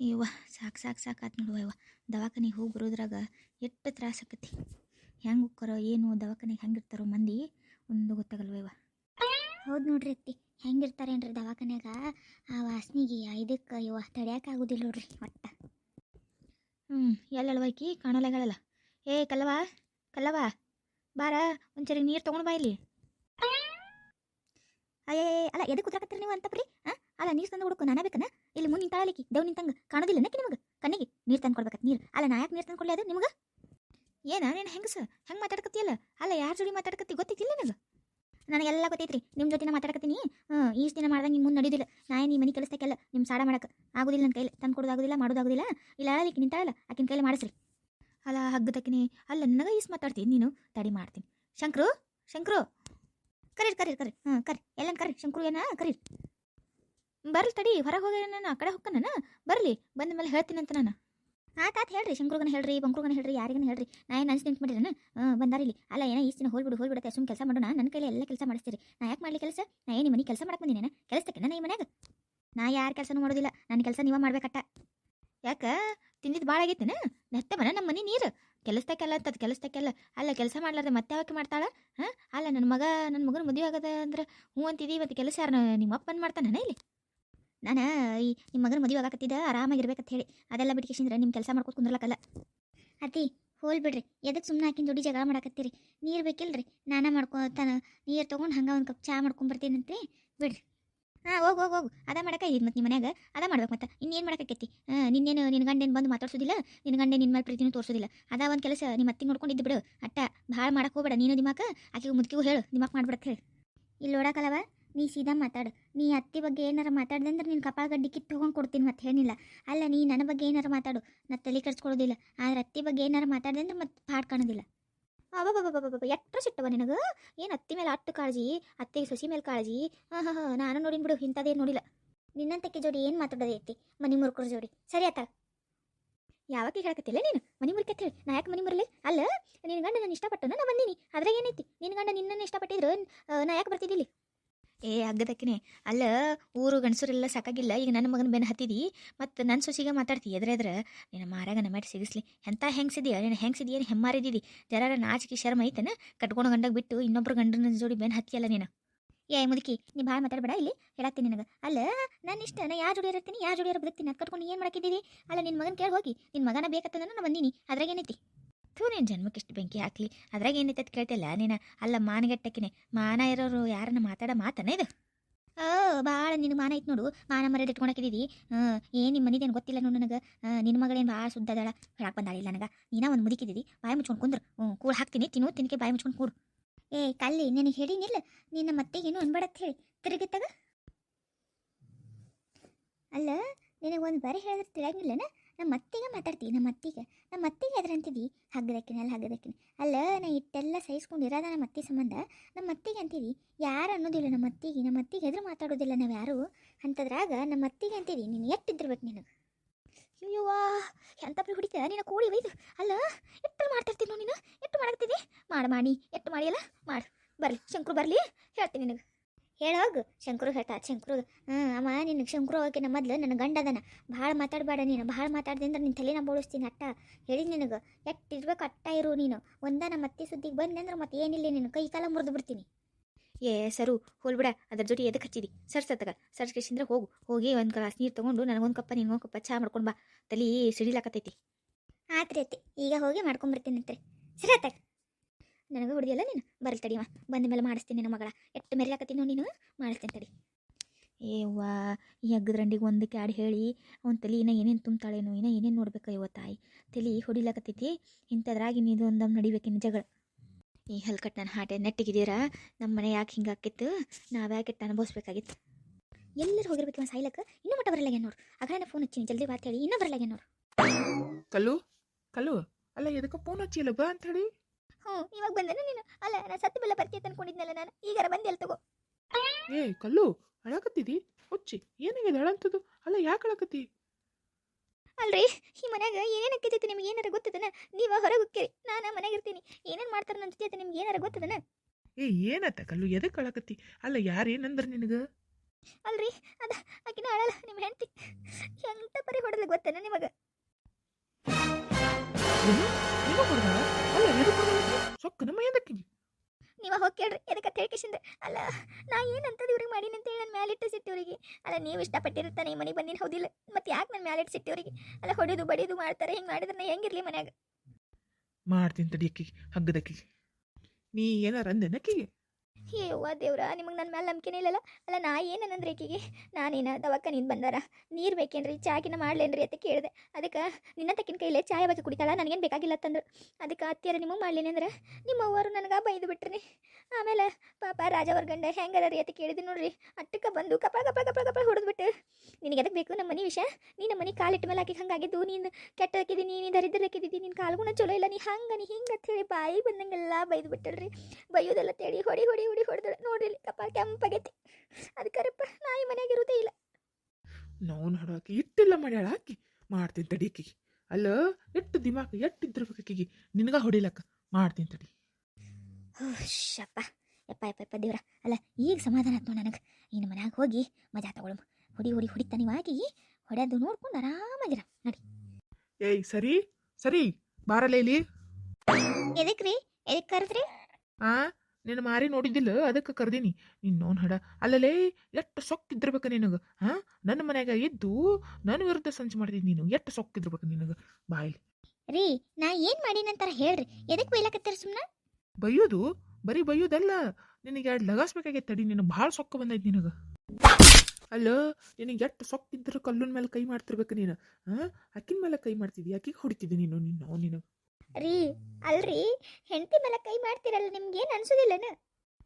ಇವ್ವ, ಸಾಕು ಸಾಕು ಸಾಕು ಆತು ನೋಡುವ ಇವ ದವಾಖಾನಿಗೆ ಹೋಗಿ ಬರೋದ್ರಾಗ ಎಷ್ಟು ತ್ರಾಸ ಆಕತಿ. ಹೆಂಗೆ ಹೋಗ್ಕರೋ ಏನು ದವಾಖಾನಿಗೆ ಹೆಂಗಿರ್ತಾರೋ ಮಂದಿ ಒಂದು ಗೊತ್ತಾಗಲ್ವ ಇವ ಹೌದು ನೋಡ್ರಿ ಅತ್ತಿ ಹೆಂಗಿರ್ತಾರೇನ್ರಿ ದವಾಖಾನ್ಯಾಗ? ಆ ವಾಸನಿಗೆ ಇದಕ್ಕೆ ಇವ ತಡ್ಯಾಕಾಗೋದಿಲ್ಲ ನೋಡ್ರಿ ಒಟ್ಟ. ಹ್ಞೂ ಎಲ್ಲಳವಾಕಿ ಕಾಣಲೆಗಳಲ್ಲ ಏ ಕಲ್ಲವ ಕಲ್ಲವ ಬಾರ ಒಂಚೂರಿಗೆ ನೀರು ತೊಗೊಂಡು ಬಾ ಇಲ್ಲಿ. ಅಯ್ಯೇ ಅಲ್ಲ ಎದಕ್ಕೆ ಕುದ್ರಾಕತ್ತೀರಿ ನೀವು ಅಂತ ಬರ್ರಿ ಹಾಂ ಅಲ್ಲ, ನೀರು ತಂದು ಹುಡುಕು, ನಾನೇ ಬೇಕನ? ಇಲ್ಲಿ ಮುಂದೆ ನಿಂತಾಳಿಕಿ ದೇವ್ ನಿಂತಂಗೆ ಕಾಣೋದಿಲ್ಲ ನಕ್ಕಿ ನಿಮಗೆ? ಕಣ್ಣಿಗೆ, ನೀರು ತಂದು ಕೊಡ್ಬೇಕತ್ ನೀರು. ಅಲ್ಲ, ನಾ ಯಾಕೆ ನೀರು ತಂದು ಕೊಡಲಿ ಅದು ನಿಮಗೆ? ಏನ, ನೀನು ಹೆಂಗಸ? ಹೆಂಗೆ ಮಾತಾಡ್ಕತ್ತಿಯಲ್ಲ? ಅಲ್ಲ ಅಲ್ಲ ಯಾರ ಜೋಡಿ ಮಾತಾಡ್ಕತ್ತಿ ಗೊತ್ತಿತ್ತಿಲ್ಲ ನನಗೆ? ನನಗೆಲ್ಲ ಗೊತ್ತೈತ್ರಿ ನಿಮ್ಮ ಜೊತೆ ಮಾತಾಡ್ಕತ್ತೀನಿ. ಹ್ಞೂ ಇಷ್ಟು ದಿನ ಮಾಡ್ದಂಗೆ ನಿಮ್ಮ ಮುಂದೆ ನಡೆಯೋದಿಲ್ಲ ನಾ ನಿಮ್ಮ ಮನೆ ಕೆಲಸಕ್ಕೆಲ್ಲ ನಿಮ್ಮ ಸಾಡ ಮಾಡಕ್ಕೆ ಆಗೋದಿಲ್ಲ ನನ್ನ ಕೈಲಿ, ತಂದು ಕೊಡೋದಾಗೋದಿಲ್ಲ, ಮಾಡೋದಾಗೋದಿಲ್ಲ? ಇಲ್ಲ ಅಳಿಕೆ ನಿಂತಾಳಲ್ಲ, ಆಕಿನ ಕೈಲಿ ಮಾಡಿಸ್ರಿ. ಅಲ್ಲ ಹಗ್ಗದಕ್ಕಿನಿ ಅಲ್ಲ, ನನಗೆ ಈಸ್ ಮಾತಾಡ್ತೀನಿ ನೀನು ತಡಿ ಮಾಡ್ತೀನಿ. ಶಂಕ್ರು ಶಂಕ್ರು. ಕರೀರಿ ಕರೀರಿ ಕರಿ ಹ್ಞೂ ಕರಿ ಎಲ್ಲ ಕರಿ ಶಂಕ್ರು ಏನ, ಕರೀರಿ. ಬರ್ಲಿ ತಡಿ, ಹೊರಗೆ ಹೋಗಿ ನಾನು ಆ ಕಡೆ ಹೊಕ್ಕನ ಬರಲಿ, ಬಂದ ಮೇಲೆ ಹೇಳ್ತೀನಿ ಅಂತ ನಾನು. ಆತಾತ್ ಆತ ಹೇಳ್ರಿ, ಶಂಕ್ರುಗನ ಹೇಳ್ರಿ, ಬಂಕ್ರುಗನ ಹೇಳ್ರಿ, ಯಾರಿಗನ ಹೇಳ್ರಿ. ನಾ ಏನು ಅನ್ಸಿ ನಿಂತು ಮಾಡಿರನ ಬಂದಾರಿ ಬಂದಾರಿಲ್ಲಿ ಅಲ್ಲ, ಏನೋ ಈಸ್ತಿನ ಹೋಲ್ಬಿಡು ಹೋಲ್ಬಿಡುತ್ತೆ ಸುಮ್ ಕೆಲಸ ಮಾಡೋಣ. ನನ್ನ ಕೈಲಿ ಎಲ್ಲ ಕೆಲಸ ಮಾಡಿಸ್ತೀರಿ. ನಾ ಯಾಕೆ ಮಾಡಲಿ ಕೆಲಸ? ನಾ ಏನು ಮನೆ ಕೆಲಸ ಮಾಡಕ್ಕೆ ಬಂದಿನೇನ ಕೆಲಸಕ್ಕೆ ನಾನು ಈ ಮನ್ಯಾಗ? ನಾ ಯಾರು ಕೆಲಸನೂ ಮಾಡೋದಿಲ್ಲ. ನನ್ನ ಕೆಲಸ ನೀವೇ ಮಾಡ್ಬೇಕಟ್ಟ. ಯಾಕ? ತಿಂದಿದ್ದು ಭಾಳ ಆಗೈತೆನ ನೆತ್ತ ಮನೆ ನಮ್ಮ ಮನೆ ನೀರು. ಕೆಲಸದಕ್ಕೆಲ್ಲ ಅಂತದ್ ಕೆಲಸದಕ್ಕೆಲ್ಲ ಅಲ್ಲ. ಕೆಲಸ ಮಾಡ್ಲಾರ್ದೆ ಮತ್ತೆ ಯಾಕೆ ಮಾಡ್ತಾಳ? ಹಾಂ? ಅಲ್ಲ ನನ್ನ ಮಗ ನನ್ನ ಮಗನ ಮದುವೆ ಆಗದ ಅಂದ್ರೆ ಹ್ಞೂ ಅಂತಿದ್ದೀವಿ ಮತ್ತು ಕೆಲಸ ಯಾರು ನಿಮ್ಮ ಅಪ್ಪ ಬಂದು ಮಾಡ್ತಾನ ಇಲ್ಲಿ? ನಾನು, ಈ ನಿಮ್ಮ ಮಗನ ಮದುವೆ ಆಗಕತ್ತಿದ್ದ, ಆರಾಮಾಗಿರ್ಬೇಕಂತ ಹೇಳಿ. ಅದೆಲ್ಲ ಬಿಟ್ಕೇಶಂದ್ರೆ ನಿಮ್ಮ ಕೆಲಸ ಮಾಡ್ಕೊತ ಕುಂದ್ರಲಕ್ಕಲ್ಲ. ಅತಿ ಹೋಲ್ ಬಿಡ್ರಿ. ಎದಕ್ಕೆ ಸುಮ್ಮನೆ ಹಾಕಿನ ಜೋಡಿ ಜಗಳ ಮಾಡಕತ್ತೀರಿ? ನೀರು ಬೇಕಿಲ್ರಿ? ನಾನೇ ಮಾಡ್ಕೊತಾನ ನೀರು ತೊಗೊಂಡು ಹಂಗೆ ಒಂದು ಕಪ್ ಚಾ ಮಾಡ್ಕೊಂಬರ್ತೀನಂತೆ ಬಿಡ್ರಿ. ಹಾಂ, ಹೋಗಿ ಹೋಗಿ, ಹೋಗು. ಅದ ಇದು ಮತ್ತು ನಿಮ್ಮ ಮನ್ಯಾಗ. ಅದ ಮಾಡ್ಬೇಕು ಮತ್ತೆ. ಇನ್ನೇನು ಮಾಡೋಕ್ಕೈತಿ ನಿನ್ನೇನು ನಿನ್ನ ಗಂಡೇನು ಬಂದು ಮಾತಾಡ್ಸೋದಿಲ್ಲ? ನಿನ್ನ ಗಂಡೆ ನಿನ್ನ ಮೇಲೆ ಪ್ರೀತಿನೂ ತೋರಿಸೋದಿಲ್ಲ. ಅದ ಒಂದು ಕೆಲಸ ನಿಮ್ಮ ಅತ್ತಿ ನೋಡ್ಕೊಂಡಿದ್ದು ಬಿಡು. ಅಟ್ಟ, ಭಾಳ ಮಾಡಕ್ಕೆ ಹೋಗ್ಬೇಡ. ನೀನು ದಿಮಾಕ, ಆಕೆಗೆ ಮುದುಕಿಗೂ ಹೇಳು. ದಿಮಾಕ್ ಮಾಡ್ಬಿಡತ್ತೆ ಹೇಳಿ. ಇಲ್ಲಿ ನೋಡಕಲ್ಲವ? ನೀ ಸೀದಾ ಮಾತಾಡು. ನೀ ಅತ್ತಿ ಬಗ್ಗೆ ಏನಾರ ಮಾತಾಡ್ದೆ ಅಂದ್ರೆ ನಿನ್ನ ಕಪಾಳ ಗಡ್ಡಿ ಕಿತ್ತು ಹೋಗಂಗೆ ಕೊಡ್ತೀನಿ ಮತ್ತೆ ಏನಿಲ್ಲ. ಅಲ್ಲ, ನೀ ನನ್ನ ಬಗ್ಗೆ ಏನಾರ ಮಾತಾಡು. ನಾ ತಲೆ ಕೆಡ್ಸ್ಕೊಳ್ಳೋದಿಲ್ಲ. ಆದ್ರೆ ಅತ್ತಿ ಬಗ್ಗೆ ಏನಾರ ಮಾತಾಡ್ದೆ ಅಂದ್ರೆ ಮತ್ತೆ ಪಾಡ್ ಕಾಣೋದಿಲ್ಲ. ಎಟ್ರ ಸಿಟ್ಟವ ನಿನಗೆ? ಏನು ಅತ್ತಿ ಮೇಲೆ ಅಟ್ಟು ಕಾಳಜಿ, ಅತ್ತೆಗೆ ಸೊಸಿ ಮೇಲೆ ಕಾಳಜಿ? ಹಾಂ ಹಾಂ ಹಾಂ ನಾನು ನೋಡಿನ ಬಿಡು, ಇಂಥದ್ದೇನು ನೋಡಿಲ್ಲ. ನಿನ್ನಂತಕ್ಕೆ ಜೋಡಿ ಏನು ಮಾತಾಡೋದೈತಿ ಮನಿ ಮುರ್ಕರ ಜೋಡಿ. ಸರಿ ಆತ ಯಾವಾಗ ಹೇಳಕತ್ತಿಲ್ಲ ನೀನು? ಮನಿ ಮುರ್ಕತ್ ಹೇಳಿ. ನಾ ಯಾಕೆ ಮನಿ ಮುರಲಿ? ಅಲ್ಲ ನಿನ್ನ ಗಂಡ ನಾನು ಇಷ್ಟಪಟ್ಟನು ನಾ ಬಂದಿನಿ. ಅದ್ರಾಗ ಏನೈತಿ? ನಿನ್ನ ಗಂಡ ನಿನ್ನನ್ನು ಇಷ್ಟಪಟ್ಟಿದ್ರು, ನಾ ಯಾಕೆ ಬರ್ತಿದ್ದಿಲ್ಲಿ ಏ ಅಗ್ಗದಕ್ಕಿನೇ ಅಲ್ಲ, ಊರು ಗಂಡಸರೆಲ್ಲ ಸಾಕಾಗಿಲ್ಲ. ಈಗ ನನ್ನ ಮಗನ ಬೆನ್ನ ಹತ್ತಿದಿ, ಮತ್ತು ನನ್ನ ಸೊಸಿಗೆ ಮಾತಾಡ್ತಿ ಎದ್ರ ಎದ್ರ. ನಿನ್ನ ಮಾರಾಗ ನಮ್ಯಾಟ್ ಸಿಗಿಸ್ಲಿ. ಎಂಥ ಹೆಂಗ್ಸಿದೀಯ? ನೀನು ಹೆಂಗ್ಸಿದಿ ಏನು ಹೆಮ್ಮಾರಿದ್ದೀವಿ ಜರಾರ ನಾಚಿಕೆ ಶರ್ಮ ಐತನ? ಕಟ್ಕೊಂಡು ಗಂಡಗೆ ಬಿಟ್ಟು ಇನ್ನೊಬ್ರು ಗಂಡನ ಜೋಡಿ ಬೆನ್ನ ಹತ್ತಿಯಲ್ಲ ನೀನು? ಏ, ಮುದುಕಿ, ನೀ ಭಾಳ ಮಾತಾಡಬೇಡ ಇಲ್ಲಿ. ಹೇಳತ್ತೀನಿ ನಿನಗೆ. ಅಲ್ಲ ನನ್ನ ಇಷ್ಟ ನಾನು ಯಾರು ಜೋಡಿ ಇರ್ತೀನಿ ಯಾರು ಜೋಡಿ ಬದುಕ್ತೀನಿ? ಅದು ಕಟ್ಕೊಂಡು ಏನು ಮಾಡಕ್ಕಿದ್ದೀವಿ ಅಲ್ಲ ನಿನ್ನ ಮಗನ ಕೇಳಿ ಹೋಗಿ. ನಿನ್ನ ಮಗನ ಬೇಕಂತಂದ್ರೆ ನಾನು ಬಂದೀನಿ. ಅದ್ರಾಗ ಏನೈತಿ? ಥೂ, ನೀನು ಜನ್ಮಕ್ಕೆ ಇಷ್ಟು ಬೆಂಕಿ ಹಾಕ್ಲಿ. ಅದ್ರಾಗ ಏನೈತೆ ಅದು ಕೇಳ್ತಿಲ್ಲ ನೀನು ಅಲ್ಲ ಮಾನಗೆಟ್ಟಕಿನೇ. ಮಾನ ಇರೋರು ಯಾರನ್ನ ಮಾತಾಡ ಮಾತನ ಇದು? ಓ ಭಾಳ ನಿನ್ನ ಮಾನ ಐತೆ ನೋಡು. ಮಾನ ಮರ್ಯಾದೆ ಇಟ್ಕೊಳಕಿದ್ದೀವಿ ಏನು ನಿಮ್ಮ ಮನೇದೇನು ಗೊತ್ತಿಲ್ಲ ನೋಡು ನನಗೆ? ನಿನ್ನ ಮಗಳೇನು ಭಾಳ ಸುದ್ದದಾಳ ಹೇಳಕ್ಕೆ ಬಂದಾಳಿಲ್ಲ ನನಗೆ. ನೀನ ಒಂದು ಮುದುಕಿದ್ದೀವಿ ಬಾಯಿ ಮುಚ್ಕೊಂಡು ಕುಂದ್ರು. ಕೂಳು ಹಾಕ್ತೀನಿ. ತಿನ್ನು, ತಿನ್ಕೆ ಬಾಯಿ ಮುಚ್ಕೊಂಡು ಕೂಡು. ಏ, ಕಲ್ಲಿ, ನಿನಗೆ ಹೇಳಿನಿಲ್ಲ ನಿನ್ನ ಮತ್ತೆ ಏನು ಅನ್ಬೇಡತ್ ಹೇಳಿ. ತಿರುಗಿತ್ತಾಗ ಅಲ್ಲ, ನಿನಗೆ ಒಂದು ಬರೀ ಹೇಳಿದ್ರೆ ತಿಳಿಯಂಗಿಲ್ಲನ? ನಮ್ಮ ಅತ್ತಿಗೆ ಮಾತಾಡ್ತೀವಿ ನಮ್ಮ ಅತ್ತಿಗೆ. ನಮ್ಮ ಅತ್ತಿಗೆ ಅದ್ರ ಅಂತೀವಿ ಹಗ್ಗದಕ್ಕಿನ ಅಲ್ಲ ಹಗ್ಗದಕ್ಕಿನ ಅಲ್ಲ, ನಾ ಇಟ್ಟೆಲ್ಲ ಸಹಿಸ್ಕೊಂಡು ಇರೋದ ನಮ್ಮ ಅತ್ತಿ ಸಂಬಂಧ. ನಮ್ಮ ಅತ್ತಿಗೆ ಅಂತೀವಿ ಯಾರು ಅನ್ನೋದಿಲ್ಲ ನಮ್ಮ ಅತ್ತಿಗೆ ನಮ್ಮ ಅತ್ತಿಗೆ ಎದುರು ಮಾತಾಡೋದಿಲ್ಲ ನಾವು ಯಾರು? ಅಂತದ್ರಾಗ ನಮ್ಮ ಅತ್ತಿಗೆ ಅಂತೀವಿ ನೀನು ಎಟ್ಟಿದ್ದಿರ್ಬೇಕು ನೀನು. ಅಯ್ಯವ್ವಾ ಎಂತ ಹೊಡಿತೀಯ ನೀನು ಕೋಳಿ ಒಯ್ದು. ಅಲ್ಲ ಎಟ್ಟು ಮಾಡ್ತಿರ್ತೀನಿ ನೀನು? ಎಟ್ಟು ಮಾಡಾಕ್ತಿದ್ದಿ ಮಾಡು ಮಾಡಿ ಎಷ್ಟು ಮಾಡಿಯಲ್ಲ ಮಾಡು ಬರ್ಲಿ ಶಂಕರು ಬರಲಿ, ಹೇಳ್ತೀನಿ ನಿನಗೆ. ಹೇಳೋಗು ಶಂಕರು ಹೇಳ್ತಾ ಶಂಕರು ಹ್ಞೂ ಅಮ್ಮ ನಿನಗೆ ಶಂಕರು ಹೋಗಕ್ಕೆ ನಮ್ಮ ಮೊದ್ಲು ನನ್ನ ಗಂಡದನ ಭಾಳ ಮಾತಾಡಬೇಡ ನೀನು ಭಾಳ ಮಾತಾಡ್ದೆ ಅಂದ್ರೆ ನಿನ್ನ ತಲೆನ ಬೋಳಿಸ್ತೀನಿ ಅಟ್ಟ. ಹೇಳಿ ನಿನಗೆ ಎಟ್ಟು ಇರ್ಬೇಕು ಅಟ್ಟ ಇರು ನೀನು. ಒಂದ ನಮ್ಮ ಅತ್ತೆ ಸುದ್ದಿಗೆ ಬಂದೆ ಅಂದ್ರೆ ಮತ್ತೆ ಏನಿಲ್ಲ ನೀನು ಕೈ ಕಾಲ ಮುರಿದು ಬಿಡ್ತೀನಿ. ಏ ಸರು ಹೋಲ್ಬಿಡ ಅದ್ರ ಜೊತೆ ಎದಕ್ಕೆ ಹಚ್ಚಿದಿ? ಸರ್ ಸರ್ಸ್ಕೇಶಂದ್ರೆ ಹೋಗು. ಹೋಗಿ ಒಂದು ಗ್ಲಾಸ್ ನೀರು ತೊಗೊಂಡು ನನಗೊಂದು ಕಪ್ಪ ನಿನಗೊಂದು ಕಪ್ಪ ಚಾ ಮಾಡ್ಕೊಂಡು ಬಾ. ತಲೆ ಸಿಡಿಲಾಕತ್ತೈತಿ ಆತ್ರಿ ಅತ್ತೆ ಈಗ ಹೋಗಿ ಮಾಡ್ಕೊಂಬರ್ತೀನಂತೆ ಸರಿ ಆತಾಗ ನನಗೆ ಹೊಡೆದಿಲ್ಲ ನೀನು? ಬರಲಿ ತಡಿಯವ ಬಂದ ಮೇಲೆ ಮಾಡಿಸ್ತೀನಿ ನಿನ್ನ ಮಗಳ. ಎಷ್ಟು ಮೆರಿಲಾಕತ್ತೀನಿ ನೋಡಿ ನೀನು? ಮಾಡಿಸ್ತೀನಿ ತಡಿ. ಏವ್ವ, ಈ ಅಗ್ಗದ್ರಂಡಿಗೆ ಒಂದು ಕ್ಯಾಡ್ ಹೇಳಿ, ಅವ್ನ ತಲೆ ಇನ್ನ ಏನೇನು ತುಂಬ್ತಾಳೇನೋ, ಇನ್ನ ಏನೇನು ನೋಡ್ಬೇಕು ಅಯ್ಯೋ ತಾಯಿ. ತಲೆ ಹೊಡಿಲಾಕತ್ತೈತಿ, ಇಂಥದ್ರಾಗಿ ನೀನು ಒಂದಮ್ ನಡಿಬೇಕಿನ ಜಗಳ ಈ ಹಲ್ಕಟ್ ನನ್ನ ಹಾಟೆ ನೆಟ್ಟಿಗಿದ್ದೀರಾ ನಮ್ಮ ಮನೆ ಯಾಕೆ ಹಿಂಗೆ ಆಕಿತ್ತು ನಾವು ಯಾಕೆ ಅನುಭವಿಸ್ಬೇಕಾಗಿತ್ತು? ಎಲ್ಲರೂ ಹೋಗಿರ್ಬೇಕು ಸಾಯ್ಲಕ್ಕ? ಇನ್ನೂ ಮಟ್ಟ ಬರಲಾಗೆ ನೋಡು? ಅಗಲೇ ಫೋನ್ ಹಚ್ಚಿನಿ, ಜಲ್ದಿ ಬಾತ್ ಹೇಳಿ, ಇನ್ನೂ ಬರಲಾಗೆ ನೋಡು? ಕಲ್ಲು? ಕಲ್ಲು? ಅಲ್ಲ, ಎದಕ್ಕೆ ಫೋನ್ ಹಚ್ಚಿಲ್ಲ ಬಾ ಅಂತ ಹೇಳಿ. ಹ್ಞೂ ಇವಾಗ ಬಂದೇನ ನೀನು? ಅಲ್ಲ ನಾನು ಸತ್ತು ಬೆಲ್ಲ ಬರ್ತೀಯ ಅನ್ಕೊಂಡಿದ್ನಲ್ಲ ನಾನು. ಈಗಾರ ಬಂದೆ ಅಲ್ಲಿ ತಗೋ. ಏ ಕಲ್ಲು ಅಳಕತ್ತಿದಿ? ಹುಚ್ಚಿ ಏನಾಗಿದೆ ಅಳಂತದ್ದು? ಅಲ್ಲ ಯಾಕೆ ಅಳಕತ್ತಿ? ಅಲ್ರಿ ಈ ಮನ್ಯಾಗ ಏನೇನು ಅಕ್ಕಿತೈತಿ ನಿಮ್ಗೆ ಏನಾರ ಗೊತ್ತದನ? ನೀವು ಹೊರಗೆ ಹೋಗ್ತೀರಿ ನಾನು ಮನೆಗೆ ಇರ್ತೀನಿ. ಏನೇನು ಮಾಡ್ತಾರೆ ನನ್ನ ಜೊತೆ ನಿಮ್ಗೆ ಏನಾರ ಗೊತ್ತದನ? ಏ ಏನತ್ತ ಕಲ್ಲು ಎದಕ್ಕೆ ಅಳಕತ್ತಿ? ಅಲ್ಲ ಯಾರು ನಿನಗೆ? ಅಲ್ರಿ ಅದ ಆಕಿನ ಅಳಲ್ಲ ನಿಮ್ಮ ಹೆಂಡತಿ. ಎಂತ ಪರಿ ಹೊಡೆದ ಗೊತ್ತೇನ ನಿಮಗೆ? ಏನು ನೀವು ಹೊಡೆದ ಅಲ್ಲ ಎದಕ್ಕೆ ಹೊಡೆದ ಸೊಕ್ಕ ನಮ್ಮ ಎದಕ್ಕಿಗೆ ನೀವು ಹೋಗಿ ಕೇಳ್ರಿ ಎದಕ್ಕೆ ಹೇಳ್ಕೇಶಿಂದ ಅಲ್ಲ ನಾ ಏನಂತದ ಇವ್ರಿಗೆ ಮಾಡೀನಿ ಅಂತ ಹೇಳಿ ನನ್ನ ಸಿಟ್ಟಿ ಸಿಟ್ಟಿವ್ರಿಗೆ. ಅಲ್ಲ ನೀವು ಇಷ್ಟಪಟ್ಟಿರ್ತಾನೆ ಈ ಮನೆಗೆ ಬಂದಿನ? ಹೌದಿಲ್ಲ. ಮತ್ತೆ ಯಾಕೆ ನನ್ನ ಮ್ಯಾಲಿಟ್ಟು ಸಿಟ್ಟಿವ್ರಿಗೆ? ಅಲ್ಲ ಹೊಡೆದು ಬಡಿದು ಮಾಡ್ತಾರೆ ಹಿಂಗೆ ಮಾಡಿದ್ರೆ ನಾ ಹೆಂಗಿರ್ಲಿ ಮನ್ಯಾಗ? ಮಾಡ್ತೀನಿ ತಡಿ ಅಕ್ಕಿಗೆ ಹಗ್ಗದಕ್ಕಿಗೆ ನೀ ಏನಾರ ಅಂದೆ ಅಯ್ಯವ್ವ ದೇವ್ರ, ನಿಮಗೆ ನನ್ನ ಮೇಲೆ ನಂಬಿಕೆನೇ ಇಲ್ಲಲ್ಲ? ಅಲ್ಲ, ನಾ ಏನಂದ್ರೆ ಈಕಿಗೆ? ನಾನೇನ ದವಾಖಾನಿಂದ ಬಂದಾರ? ನೀರು ಬೇಕೇನ್ರಿ? ಚಾಕಿನ ಮಾಡ್ಲೇನ್ರಿ ಅಂತ ಕೇಳಿದೆ. ಅದಕ್ಕೆ ನಿನ್ನ ತಕ್ಕಿನ ಕೈಲೇ ಚಾಯ ಬಗ್ಗೆ ಕುಡಿತಾಳ? ನನಗೇನು ಬೇಕಾಗಿಲ್ಲ ತಂದ್ರು ಅದಕ್ಕೆ, ಅತ್ತಿಯರ ನಿಮಗೆ ಮಾಡ್ಲೇನೆ ಅಂದ್ರೆ ನಿಮ್ಮ ಅವರು ನನಗೆ ಬೈದು ಬಿಟ್ರಿ. ಆಮೇಲೆ, ಪಾಪ ರಾಜವರ್ಗಂಡ ಹೆಂಗದ ರೀ ಅಂತ ಕೇಳಿದ್ವಿ ನೋಡ್ರಿ. ಅಟ್ಟಕ್ಕೆ ಬಂದು ಕಪ ಕಪ ಕಪ ಕಪ ಹೊಡೆದ್ಬಿಟ್ಟು, ನಿನಗೆ ಅದಕ್ಕೆ ಬೇಕು ನಮ್ಮ ಮನೆ ವಿಷಯ? ನೀ ನಮ್ಮ ಮನೆ ಕಾಲಿಟ್ಟ ಮೇಲೆ ಹಾಕಿ ಹಂಗಾಗಿದ್ದು, ನೀನು ಕೆಟ್ಟಕ್ಕಿದ್ದೀನಿ ನೀನು ದರಿದ್ರಕ್ಕಿದ್ದೀನಿ ನಿನ್ನ ಕಾಲ್ಗುಣ ಚಲೋ ಇಲ್ಲ, ನೀ ಹಂಗ, ನೀ ಹಿಂಗೆ ಅಂತ ಹೇಳಿ ಬಾಯಿ ಬಂದಂಗೆಲ್ಲ ಬೈದು ಬಿಟ್ಟಲ್ರಿ ಬೈಯೋದೆಲ್ಲ ತೇಳಿ ಹೊಡಿ ಹೊಡಿ ಹೊಡಿ ಹೊಡೆದಳೆ. ನೋಡ್ರಿ ಕಪ್ಪ ಕೆಂಪಾಗೈತಿ ಅದಕ್ಕರಪ್ಪ ನಾಯಿ ಮನೆಯಾಗ ಇರುವುದೇ ಇಲ್ಲ. ನಾವು ಹಾಕಿ ಇಟ್ಟಿಲ್ಲ ಮಾಡ್ಯಾಳ ಆಕಿ. ಮಾಡ್ತೀನಿ ತಡಿ ಅಕ್ಕಿಗೆ ಅಲ್ಲ ಎಷ್ಟು ದಿಮಾಕ ಎಷ್ಟು ಇದ್ದಿರ್ಬೇಕು ಅಕ್ಕಿಗೆ ನಿನಗ ಹೊಡಿಲಕ್ಕ. ಮಾಡ್ತೀನಿ ತಡಿ. ಶಪ್ಪ. ಯಪ್ಪ ಯಪ್ಪ ಯಪ್ಪ ದೇವ್ರ. ಅಲ್ಲ ಈಗ ಸಮಾಧಾನ ಆಯ್ತು ನನಗೆ. ಇನ್ನು ಮನ್ಯಾಗ ಹೋಗಿ ಮಜಾ ಹುಡಿ ಹೊಡಿ ಹೊಡಿ ಹೊಡಿತಾನಿವಾಗಿ ಹೊಡೆದು ನೋಡ್ಕೊಂಡು ಆರಾಮಾಗಿರ. ನಡಿ. ಏಯ್ ಸರಿ ಸರಿ ಬಾರಲ್ಲ ಇಲ್ಲಿ. ಎದಕ್ಕೆ ರೀ? ಎದಕ್ಕೆ ಕರೆದ್ರಿ? ಆ? ನಿನ್ನ ಮಾರಿ ನೋಡಿದ್ದಿಲ್ಲ ಅದಕ್ಕೆ ಕರ್ದೀನಿ. ನಿನ್ನೋನ್ ಹಡ ಅಲ್ಲಲೇ ಎಷ್ಟು ಸೊಕ್ಕಿದ್ದಿರ್ಬೇಕು ನಿನಗೆ ಹಾ ನನ್ನ ಮನ್ಯಾಗ ಇದ್ದು ನನ್ನ ವಿರುದ್ಧ ಸಂಚು ಮಾಡಿದ್ದೀನಿ ನೀನು ಎಷ್ಟು ಸೊಕ್ಕಿದ್ದಿರ್ಬೇಕು ನಿನಗೆ? ಬಾಯ್ ರೀ ನಾ ಏನು ಮಾಡೀನಂತಾರ ಹೇಳ್ರಿ ಎದಕ್ಕೆ ಬೈಲಕತ್ತೀರಿ ಸುಮ್ಮನೆ ಬೈಯೋದು ಬರೀ ಬೈಯೋದಲ್ಲ ನಿನಗೆ ಎರಡು ಲಗಾಸ್ಬೇಕಾಗೈತೆ ತಡಿ ನಿನಗೆ ಭಾಳ ಸೊಕ್ಕ ಬಂದೈತಿ ನಿನಗೆ. ಅಲ್ಲ ನಿನಗೆ ಎಷ್ಟು ಸೊಕ್ಕಿದ್ರೆ ಕಲ್ಲಿನ ಮೇಲೆ ಕೈ ಮಾಡ್ತಿರ್ಬೇಕು ನೀನು ಹಾಂ ಅಕ್ಕಿನ ಮೇಲೆ ಕೈ ಮಾಡ್ತಿದ್ದಿ ಅಕ್ಕಿಗೆ ಹೊಡಿತಿದ್ದಿ ನೀನು ನಿನ್ನ ನಿನಗೆ ರೀ ಅಲ್ರಿ ಹೆಂಡತಿ ಮೇಲೆ ಕೈ ಮಾಡ್ತಿರಲ್ಲ ನಿಮ್ಗೆ ಏನು? ಅನ್ಸೋದಿಲ್ಲನ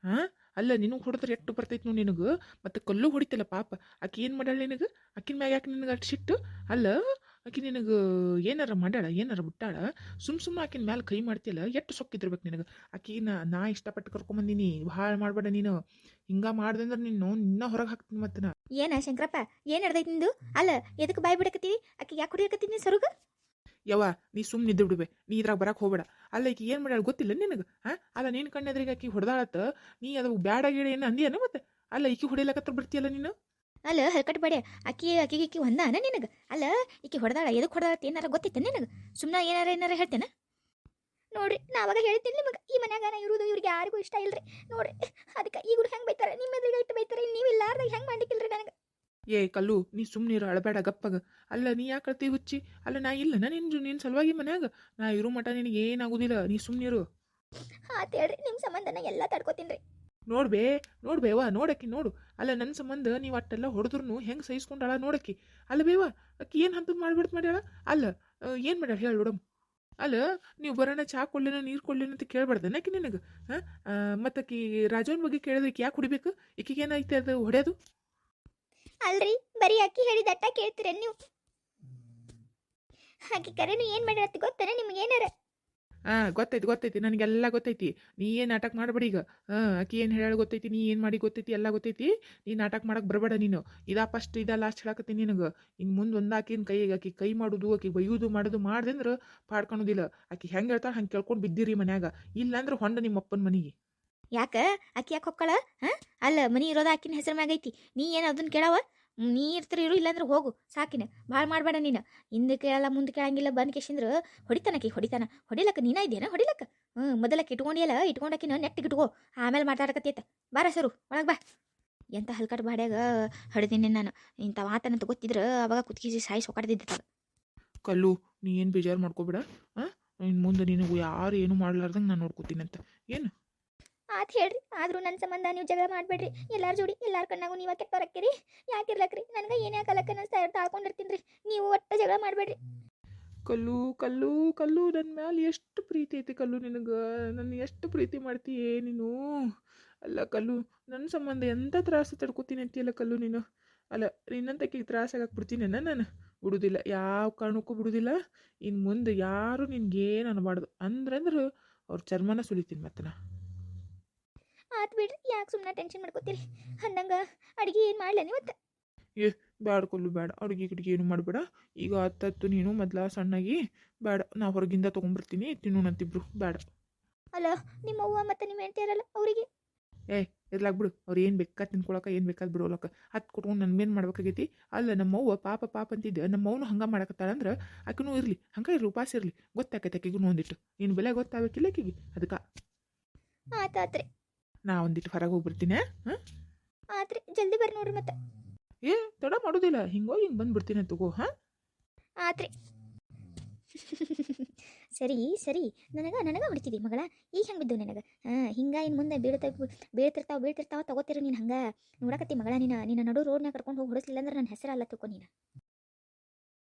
ಹಾ ಅಲ್ಲ ನಿನಗ್ ಹೊಡೆದ್ರೆ ಎಷ್ಟು ಬರ್ತೈತಿ ನೋಡಿ ನಿನಗ. ಮತ್ತೆ ಕಲ್ಲು ಹೊಡಿತಲ್ಲ ಪಾಪ. ಆಕಿ ಏನು ಮಾಡ್ಯಾಳ ನಿನಗ? ಅಕ್ಕಿನ ಮ್ಯಾಗ ಯಾಕೆ ನಿನಗೆ ಅಷ್ಟು ಸಿಟ್ಟು? ಅಲ್ಲ ಆಕಿ ನಿನಗೆ ಏನಾರ ಮಾಡ್ಯಾಳ ಏನಾರ ಬಿಟ್ಟಾಳ? ಸುಮ್ ಸುಮ್ಮ ಆಕಿನ ಮ್ಯಾಲ ಕೈ ಮಾಡ್ತಿಲ್ಲ ಎಷ್ಟು ಸೊಕ್ಕಿದ್ರಬೇಕು ನಿನಗೆ? ಆಕಿನ ನಾ ಇಷ್ಟಪಟ್ಟು ಕರ್ಕೊಂಬಂದಿನಿ ಭಾಳ ಮಾಡಬೇಡ ನೀನು. ಹಿಂಗ ಮಾಡ್ದಂದ್ರೆ ನೀನು ನಿನ್ನ ಹೊರಗೆ ಹಾಕ್ತೀನಿ ಮತ್ತೆ ನಾ. ಏನ ಶಂಕರಪ್ಪ ಏನು ನಡ್ದೈತಿ ನಿಂದು? ಅಲ್ಲ ಎದಕ್ಕೆ ಬಾಯ್ ಬಿಡಕತ್ತೀವಿ? ಆಕಿ ಯಾಕೆ ಕುಡಿಯಕತ್ತೀನಿ ಸರುಗ? ಯವ್ವ, ನೀ ಸುಮ್ಮನೆ ನಿದ್ದು ಬಿಡುವೆ ನೀ ಇದ್ರಾಗ ಬರಕ್ಕೆ ಹೋಗ್ಬೇಡ. ಅಲ್ಲ ಈಕಿ ಏನು ಮಾಡ್ಯಾಳ ಗೊತ್ತಿಲ್ಲ ನಿನಗೆ? ಹಾಂ ಅಲ್ಲ ನಿನ್ನ ಕಣ್ಣೆದ್ರಿಗೆ ಆಕಿ ಹೊಡೆದಾಳತ್ತ, ನೀ ಅದು ಬ್ಯಾಡ ಗೀಡ ಏನು ಅಂದಿಯನ ಮತ್ತೆ? ಅಲ್ಲ ಈಕಿ ಹೊಡಿಲಕತ್ರ ಬರ್ತೀಯಲ್ಲ ನೀನು? ಅಲ್ಲ, ಹರ್ಕಟ್ ಬೇಡ. ಅಕ್ಕಿ ಅಕ್ಕಿಗೆ ಇಕ್ಕಿ ಹೊಂದಾನ ನಿನಗೆ? ಅಲ್ಲ, ಈಕಿ ಹೊಡೆದಾಳ ಎದಕ್ಕೆ ಹೊಡೆದಾಳ ಏನಾರ ಗೊತ್ತಿತ್ತ ನಿನಗೆ? ಸುಮ್ಮನೆ ಏನಾರ ಏನಾರ ಹೇಳ್ತೇನೆ? ನೋಡ್ರಿ ನಾವಾಗ ಹೇಳ್ತೀನಿ ನಿಮಗೆ. ಈ ಮನ್ಯಾಗ ನಾ ಇರುವುದು ಇವ್ರಿಗೆ ಯಾರಿಗೂ ಇಷ್ಟ ಇಲ್ರಿ. ನೋಡ್ರಿ, ಅದಕ್ಕೆ ಈಗ ಹೆಂಗೆ ಬೈತಾರೆ? ನಿಮ್ಮ ಎದುರಿಗೆ ಇಟ್ಟು ಬೈತಾರೆ ನೀವು ಇಲ್ಲಾರ್ದಾಗ ಹೆಂಗೆ ಮಾಡ್ಲಿಕ್ಕಿಲ್ರಿ ನನಗೆ? ಏ ಕಲ್ಲು ನೀ ಸುಮ್ಮನಿರು ಅಳಬೇಡ ಗಪ್ಪಗ. ಅಲ್ಲ ನೀ ಯಾಕೆ ಅಳ್ತಿ ಹುಚ್ಚಿ? ಅಲ್ಲ ನಾ ಇಲ್ಲ ನಾ ನಿನ್ನ ನಿನ್ನ ಸಲುವಾಗಿ ಮನ್ಯಾಗ. ನಾ ಇರೋ ಮಟ ನಿನಗೆ ಏನಾಗುದಿಲ್ಲ ನೀ ಸುಮ್ಮನಿರು ಆತ್ ಹೇಳ್ರಿ ನಿಮ್ಮ ಸಂಬಂಧ ನಾ ಎಲ್ಲ ತಡ್ಕೋತೀನಿ ರೀ ನೋಡ್ಬೇ ನೋಡ್ಬೇವ ನೋಡಕ್ಕಿ ನೋಡು. ಅಲ್ಲ ನನ್ನ ಸಂಬಂಧ ನೀವು ಅಟ್ಟೆಲ್ಲ ಹೊಡೆದ್ರು ಹೆಂಗೆ ಸಹಿಸ್ಕೊಂಡಾಳ ನೋಡಕ್ಕಿ. ಅಲ್ಲ ಬೇವ ಅಕ್ಕಿ ಏನು ಹಂತದ್ ಮಾಡ್ಬಿಡ್ತು ಮಾಡ್ಯಾಳ? ಅಲ್ಲ ಏನು ಮಾಡ್ಯಾಳ ಹೇಳಿ ನೋಡಮ್. ಅಲ್ಲ ನೀವು ಬರೋಣ ಚಾ ಕೊಡ್ಲೇನ ನೀರು ಕೊಡ್ಲೇನ ಅಂತ ಕೇಳ್ಬಾರ್ದನ ಆಕಿ ನಿನಗೆ? ಹಾಂ ಮತ್ತಕ್ಕಿ ರಾಜವನ ಬಗ್ಗೆ ಕೇಳಿದ್ರೆ ಯಾಕೆ ಹೊಡಿಬೇಕು ಏನೈತೆ ಅದು ಹೊಡೆಯೋದು? ಅಲ್ರಿ? ಬರೀ ಅಕ್ಕಿ ಹೇಳಿದಟ್ಟ ಕೇಳ್ತೀರ ನೀವು? ಹಾಗೆ ಕರೆನು ಏನು ಮಾಡಿರತ್ತೆ ಗೊತ್ತಾನೆ ನಿಮ್ಗೆ ಏನಾರ? ಹಾಂ ಗೊತ್ತೈತಿ ಗೊತ್ತೈತಿ, ನನಗೆಲ್ಲ ಗೊತ್ತೈತಿ. ನೀ ಏನು ನಾಟಕ ಮಾಡಬೇಡಿ ಈಗ. ಹಾಂ ಆಕಿ ಏನು ಹೇಳಿ ಗೊತ್ತೈತಿ, ನೀ ಏನು ಮಾಡಿ ಗೊತ್ತೈತಿ, ಎಲ್ಲ ಗೊತ್ತೈತಿ. ನೀ ನಾಟಕ ಮಾಡಕ್ಕೆ ಬರಬೇಡ ನೀನು. ಇದಾ ಫಸ್ಟ್ ಇದಾ ಲಾಸ್ಟ್ ಹೇಳಕತ್ತೀನಿ ನಿನಗೆ. ಇನ್ನು ಮುಂದೆ ಒಂದು ಆಕಿನ ಕೈ ಆಕಿ ಕೈ ಮಾಡೋದು ಆಕಿ ಬೈಯುದು ಮಾಡೋದು ಮಾಡ್ದಂದ್ರೆ ಪಾಡ್ಕೊಳೋದಿಲ್ಲ. ಆಕಿ ಹೆಂಗೆ ಹೇಳ್ತಾಳೆ ಹಂಗೆ ಕೇಳ್ಕೊಂಡು ಬಿದ್ದಿರಿ ಮನ್ಯಾಗ. ಇಲ್ಲಾಂದ್ರೆ ಹೊಂಡ ನಿಮ್ಮ ಅಪ್ಪನ ಮನೆಗೆ. ಯಾಕ? ಅಕ್ಕಿ ಯಾಕೆ ಹೊಕ್ಕಳ? ಹಾಂ? ಅಲ್ಲ, ಮನಿ ಇರೋದ ಆಕಿನ ಹೆಸರು ಮ್ಯಾಗ ಐತಿ. ನೀ ಏನು ಅದನ್ನ ಕೇಳವ? ನೀ ಇರ್ತೀರಿ ಇರು, ಇಲ್ಲಾಂದ್ರೆ ಹೋಗು. ಸಾಕಿನ. ಭಾಳ ಮಾಡಬೇಡ ನೀನು. ಹಿಂದೆ ಕೇಳಲ್ಲ, ಮುಂದೆ ಕೇಳಂಗಿಲ್ಲ, ಬಂದ್ ಹೊಡಿತಾನ ಹೊಡಿತಾನಕಿ ಹೊಡಿತಾನ. ಹೊಡಿಲಕ್ಕ, ನೀನ ಇದೇನ? ಹೊಡಿಲಕ್ಕ? ಹ್ಞೂ ಮೊದಲಕ್ಕೆ ಇಟ್ಕೊಂಡಿಯಲ್ಲ ಇಟ್ಕೊಂಡಾಕಿನ ನೆಟ್ಟಿಗೆ ಇಟ್ಕೋ. ಆಮೇಲೆ ಮಾತಾಡಕತ್ತೈತ. ಬಾರ ಸರು, ಒಳಗೆ ಬಾ. ಎಂತ ಹಲ್ಕಟ್ ಬಾಡ್ಯಾಗ ಹಡ್ದೀನಿ ನಾನು. ಇಂಥ ಮಾತನ್ನ ಗೊತ್ತಿದ್ರೆ ಅವಾಗ ಕುತ್ಕಿಸಿ ಸಾಯಿ ಸೊಕಾಡ್ದಿದ್ದ ಕಲ್ಲು, ನೀ ಏನು ಬೇಜಾರು ಮಾಡ್ಕೋಬೇಡ? ಹಾಂ? ಇನ್ನು ಮುಂದೆ ನಿನಗೂ ಯಾರು ಏನು ಮಾಡ್ಲಾರ್ದಂಗೆ ನಾನು ನೋಡ್ಕೋತೀನಂತ. ಏನು? ಆತ್ ಹೇಳ್ರಿ. ಆದರೂ ನನ್ನ ಸಂಬಂಧ ನೀವು ಜಗಳ ಮಾಡಬೇಡ್ರಿ. ಎಲ್ಲಾರ ಜೋಡಿ, ಎಲ್ಲಾರ ಕಣ್ಣಾಗೂ ನೀವು ಯಾಕೆ ಯಾಕಿರ್ಲಕ್ರಿ? ನನಗೆ ಏನು ನನ್ನ ನಾನು ತಾಳ್ಕೊಂಡಿರ್ತೀನಿ ರೀ ನೀವು ಒಟ್ಟು ಜಗಳ ಮಾಡಬೇಡ್ರಿ. ಕಲ್ಲು ಕಲ್ಲು ಕಲ್ಲು ನನ್ನ ಮ್ಯಾಲೆ ಎಷ್ಟು ಪ್ರೀತಿ ಐತಿ ಕಲ್ಲು ನಿನಗೆ. ನನ್ನ ಎಷ್ಟು ಪ್ರೀತಿ ಮಾಡ್ತೀಯೇ ನೀನು? ಅಲ್ಲ ಕಲ್ಲು ನನ್ನ ಸಂಬಂಧ ಎಂಥ ತ್ರಾಸ ತಡ್ಕೊತೀನಿ ಅಂತೀಯಲ್ಲ ಕಲ್ಲು ನೀನು? ಅಲ್ಲ ನಿನ್ನಂತಕ್ಕೆ ತ್ರಾಸ ಆಗಕ್ಕೆ ಬಿಡ್ತೀನಿ ನಾನು? ಬಿಡುದಿಲ್ಲ. ಯಾವ ಕಾರಣಕ್ಕೂ ಬಿಡುವುದಿಲ್ಲ ಇನ್ನು ಮುಂದೆ ಯಾರು ನಿನಗೇನು ಅನ್ಬಾರ್ದು. ಅಂದ್ರಂದ್ರೆ ಅವ್ರ ಚರ್ಮನ ಸುಲಿತೀನಿ ಮತ್ತೆ ನಾ ಆತ್ ಬಿಡ್ರಿ ಯಾಕೆ ಸುಮ್ಮನೆ ಟೆನ್ಷನ್ ಮಾಡ್ಕೋತೀರಿ? ಅಂದಂಗ ಅಡಿಗೆ ಏನು ಮಾಡ್ಲ ಏ ಬ್ಯಾಡ ಕೊಲ್ಲು ಬೇಡ ಅಡುಗೆ ಗಿಡಿಗೆ ಏನು ಮಾಡಬೇಡ. ಈಗ ಹತ್ತತ್ತು ನೀನು ಮೊದಲ ಸಣ್ಣಾಗಿ. ಬೇಡ ನಾ ಹೊರಗಿಂದ ತೊಗೊಂಬರ್ತೀನಿ ತಿನ್ನೋಣಂತಿಬ್ರು. ಬೇಡ ಅಲ್ಲ ನಿಮ್ಮ ಅವ್ವ ಮತ್ತು ನಿಮ್ಮ ಹೆಂಡತಿ ಇರಲ್ಲ ಅವರಿಗೆ? ಏ ಇರ್ಲಾಕ್ ಬಿಡು. ಅವ್ರು ಏನು ಬೇಕಾ ತಿನ್ಕೊಳಕ ಏನು ಬೇಕಾದ್ ಬಿಡೋಲಕ ಹತ್ತು ಕೊಟ್ಕೊಂಡು ನನ್ಗೇನು ಮಾಡ್ಬೇಕಾಗೈತಿ. ಅಲ್ಲ ನಮ್ಮವ್ವ ಪಾಪ ಪಾಪ ಅಂತಿದ್ದೆ. ನಮ್ಮವ್ನು ಹಂಗೆ ಮಾಡಕತ್ತಾಳಂದ್ರೆ ಆಕಿನೂ ಇರಲಿ. ಹಂಗೆ ಇರಲಿ ಉಪಾಸ ಇರಲಿ. ಗೊತ್ತಾಕೈತೆ ಆಕೆಗೂ ಒಂದಿಟ್ಟು ನೀನು ಬೆಲೆ ಗೊತ್ತಾಗಬೇಕಿಲ್ಲ ಆಕೆಗೆ. ಅದಕ್ಕೆ ಆತಾತ್ರಿ ನಾ ಒಂದಿಟ್ಟು ಹೊರಗೆ ಹೋಗ್ಬಿಡ್ತೀನಿ ಹಾಂ? ಆತ್ರಿ ಜಲ್ದಿ ಬರ್ರಿ ನೋಡ್ರಿ ಮತ್ತೆ. ಏ ತಡ ಮಾಡೋದಿಲ್ಲ ಹಿಂಗೋಗಿ ಹಿಂಗೆ ಬಂದ್ಬಿಡ್ತೀನಿ ತಗೋ ಹಾಂ? ಆತ್ರಿ. ಸರಿ ಸರಿ ನನಗೆ ನನಗೆ ಹೊಡಿತಿದಿ ಮಗಳ ಈಗ ಹೆಂಗೆ ಬಿದ್ದು ನನಗೆ? ಹಾಂ ಹಿಂಗೆ ಇನ್ನು ಮುಂದೆ ಬೀಳ್ತಾವ ಬೀಳ್ತಿರ್ತಾವ ಬೀಳ್ತಿರ್ತಾವ ತಗೋತಿರು ನೀನು ಹಂಗೆ. ನೋಡಕತ್ತಿ ಮಗಳ ನೀನು ನಿನ್ನ ನಡು ರೋಡ್ನಾಗ ಕರ್ಕೊಂಡು ಹೋಗಿ ಹೊಡಿಸ್ಲಿಲ್ಲ ಅಂದ್ರೆ ನನ್ನ ಹೆಸರಲ್ಲ ತಿಳ್ಕೊ ನೀನು.